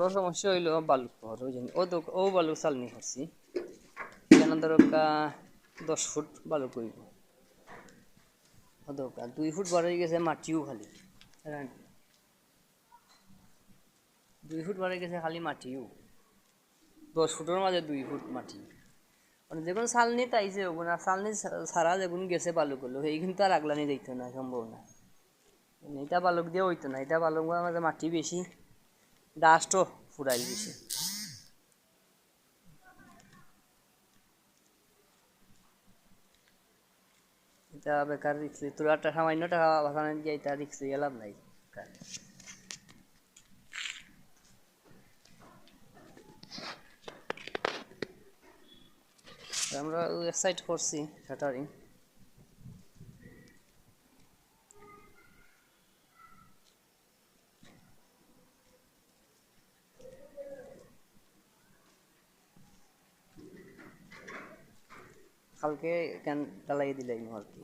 বড় সমস্যা হইল ওই জন্য ও তো, ও বালুক চালনি করছি কেন ধরো দশ ফুট বালুক হইব ও দরকার দুই ফুট বড় গেছে মাটিও খালি দুই ফুট বড় গেছে খালি মাটিও। দশ ফুটের মাঝে দুই ফুট মাটি। মানে যেগুন চালনি তাইছে আর চালনি ছাড়া যেগুন গেছে বালুক করল সেই কিন্তু আর আগলানি দিত না, সম্ভব না। এটা বালুক দিয়ে হইতো না, এটা বালুক মাঝে মাটি বেশি। ডাস্টও ফুরাই বেশি এটা বেকার রিক্স তোর সামান্য টাকা বাঁচানো গিয়ে এটা রিক্স গেলাম নাই। আমরা ওয়েবসাইট করছি শাটারিং কালকে কেন ডালাই দিলাম আর কি।